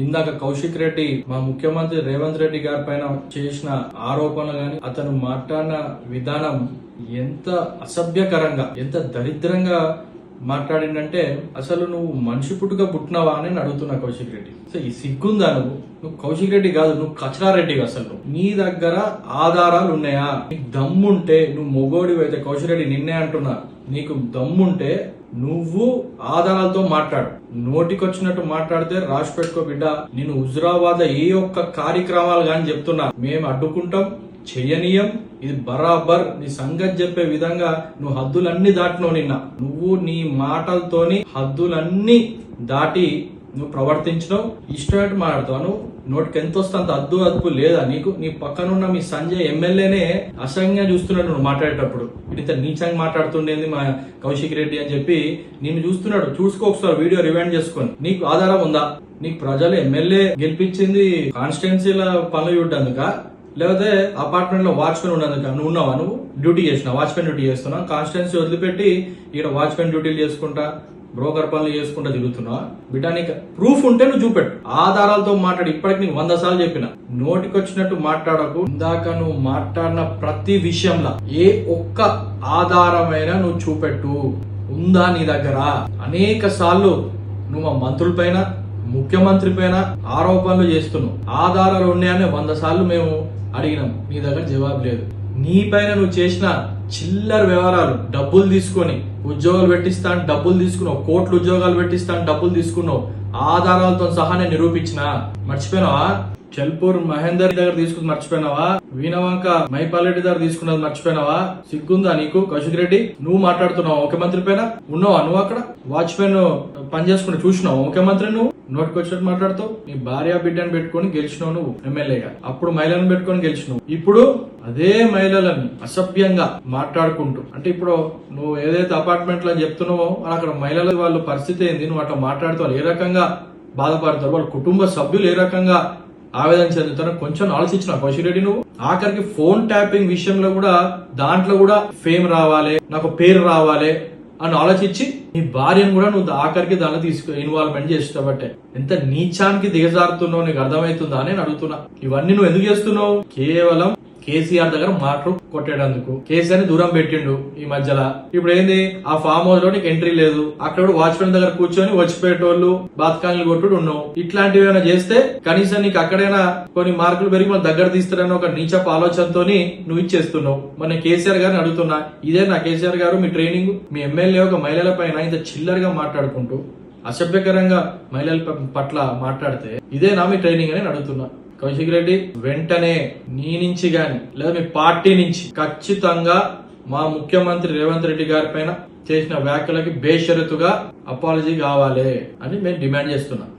ఇందాక కౌశిక్ రెడ్డి మా ముఖ్యమంత్రి రేవంత్ రెడ్డి గారి పైన చేసిన ఆరోపణలు గాని అతను మాట్లాడిన విధానం ఎంత అసభ్యకరంగా ఎంత దరిద్రంగా మాట్లాడిందంటే అసలు నువ్వు మనిషి పుట్టుక పుట్టినవా? అని అడుగుతున్నా కౌశిక్ రెడ్డి. సో ఈ సిగ్గుందా నువ్వు? నువ్వు కౌశిక్ రెడ్డి కాదు నువ్వు కచరారెడ్డి అసలు నువ్వు. నీ దగ్గర ఆధారాలు ఉన్నాయా? నీకు దమ్ముంటే నువ్వు మొగోడివి అయితే కౌశిక్ రెడ్డి నిన్నే అంటున్నా. నీకు దమ్ముంటే నువ్వు ఆధారాలతో మాట్లాడు. నోటికొచ్చినట్టు మాట్లాడితే రాసి పెట్టుకో బిడ్డ. నేను హుజురాబాద్ ఏ ఒక్క కార్యక్రమాలు కానీ చెప్తున్నా. మేము అడ్డుకుంటాం చేయనీయం. ఇది బరాబర్ నీ సంగతి చెప్పే విధంగా నువ్వు హద్దులన్నీ దాటినావు నిన్న. నువ్వు నీ మాటలతోని హద్దులన్నీ దాటి నువ్వు ప్రవర్తించడం ఇష్టమైనట్టు మాట్లాడతావు. నువ్వు నోటికి ఎంత వస్తే అంత అద్దు అదుపు లేదా నీకు? నీ పక్కనున్న మీ సంజయ్ ఎమ్మెల్యేనే అసహ్యంగా చూస్తున్నాడు నువ్వు మాట్లాడేటప్పుడు. ఇంత నీచంగా మాట్లాడుతుండేది మా కౌశిక్ రెడ్డి అని చెప్పి నిన్ను చూస్తున్నాడు. చూసుకో ఒకసారి వీడియో రివైండ్ చేసుకొని. నీకు ఆధారం ఉందా? నీకు ప్రజలు ఎమ్మెల్యే గెలిపించింది కాన్స్టిట్యున్సీల పనులు చూడ్డందుక? లేకపోతే అపార్ట్మెంట్లో వాచ్మెన్ ఉన్నందుకు నువ్వు ఉన్నావా నువ్వు? డ్యూటీ చేసినా వాచ్మెన్ డ్యూటీ చేస్తున్నావు కాన్స్టిట్యున్సీ వదిలిపెట్టి ఇక్కడ వాచ్మెన్ డ్యూటీలు చేసుకుంటా బ్రోకర్ పనులు చేసుకుంటా తిరుగుతున్నా బిటానిక్ ప్రూఫ్ ఉంటే నువ్వు చూపెట్టు. ఆధారాలతో మాట్లాడి. ఇప్పటికి నీకు వంద సార్లు చెప్పిన. నోటికొచ్చినట్టు మాట్లాడకు. ఇందాక నువ్వు మాట్లాడిన ప్రతి విషయంలో ఏ ఒక్క ఆధారమైనా నువ్వు చూపెట్టు. ఉందా నీ దగ్గర? అనేక సార్లు నువ్వు మా మంత్రుల పైన ముఖ్యమంత్రి పైన ఆరోపణలు చేస్తున్నావు. ఆధారాలు ఉన్నాయని వంద సార్లు మేము అడిగినాం నీ దగ్గర జవాబు లేదు. నీ పైన నువ్వు చేసిన చిల్లర వ్యవహారాలు డబ్బులు తీసుకొని ఉద్యోగాలు పెట్టిస్తాను డబ్బులు తీసుకున్నావు కోట్లు ఉద్యోగాలు పెట్టిస్తాను డబ్బులు తీసుకున్నావు ఆధారాలతో సహా నేను నిరూపించిన. మర్చిపోయినావా? చెల్పూర్ మహేందర్ దగ్గర తీసుకుని మర్చిపోయినావా? వీణవంక మైపాలరెడ్డి దగ్గర తీసుకున్నది మర్చిపోయినావా? సిగ్గుందా నీకు? కౌశిక్ రెడ్డి నువ్వు మాట్లాడుతున్నావు? ముఖ్యమంత్రి పైన ఉన్నావా నువ్వు అక్కడ? వాచ్మెన్ పని చేసుకుని చూసినావు? ముఖ్యమంత్రి నువ్వు? నోటికి వచ్చినట్టు మాట్లాడుతావు? నీ భార్య బిడ్డను పెట్టుకొని గెలిచినావు నువ్వు ఎమ్మెల్యేగా. అప్పుడు మహిళలను పెట్టుకొని గెలిచినావు. ఇప్పుడు అదే మహిళలని అసభ్యంగా మాట్లాడుకుంటూ. అంటే ఇప్పుడు నువ్వు ఏదైతే అపార్ట్మెంట్లో చెప్తున్నావో అక్కడ మహిళల వాళ్ళ పరిస్థితి ఏంది? నువ్వు అట్లా మాట్లాడుతావు ఏ రకంగా బాధపడతారు? వాళ్ళ కుటుంబ సభ్యులు ఏ రకంగా ఆవేదన చెందుతారో కొంచెం ఆలోచించిన కౌశిక్రెడ్డి నువ్వు. ఆఖరికి ఫోన్ ట్యాపింగ్ విషయంలో కూడా దాంట్లో కూడా ఫేమ్ రావాలి నాకు పేరు రావాలి అని ఆలోచించి నీ భార్యను కూడా నువ్వు ఆఖరికి దాంట్లో తీసుకు ఇన్వాల్వ్మెంట్ చేస్తావట్టే ఎంత నీచానికి దిగజారుతున్నావు నీకు అర్థమవుతుందా అని అడుగుతున్నా. ఇవన్నీ నువ్వు ఎందుకు చేస్తున్నావు? కేవలం కేసీఆర్ దగ్గర మాటలు కొట్టేటందుకు. కేసీఆర్ని దూరం పెట్టిండు ఈ మధ్యలో. ఇప్పుడు ఏంది ఆ ఫామ్ హౌస్లో నీకు ఎంట్రీ లేదు. అక్కడ వాచ్మెన్ దగ్గర కూర్చొని వచ్చిపోయేటోళ్ళు బాతకాలు కొట్టుడు ఉన్నావు. ఇట్లాంటివి ఏమైనా చేస్తే కనీసం నీకు అక్కడైనా కొన్ని మార్కులు పెరిగి మన దగ్గర తీస్తారని ఒక నీచపు ఆలోచనతో నువ్వు ఇచ్చేస్తున్నావు. మన కేసీఆర్ గారిని అడుగుతున్నా ఇదే నా కేసీఆర్ గారు మీ ట్రైనింగ్? మీ ఎమ్మెల్యే ఒక మహిళల పైన ఇంత చిల్లరగా మాట్లాడుకుంటూ అసభ్యకరంగా మహిళల పట్ల మాట్లాడితే ఇదే నా మీ ట్రైనింగ్ అని అడుగుతున్నా. కౌశిక్ రెడ్డి వెంటనే నీ నుంచి గాని లేదా మీ పార్టీ నుంచి ఖచ్చితంగా మా ముఖ్యమంత్రి రేవంత్ రెడ్డి గారి పైన చేసిన వ్యాఖ్యలకి బేషరతుగా అపాలజీ కావాలి అని మేము డిమాండ్ చేస్తున్నాం.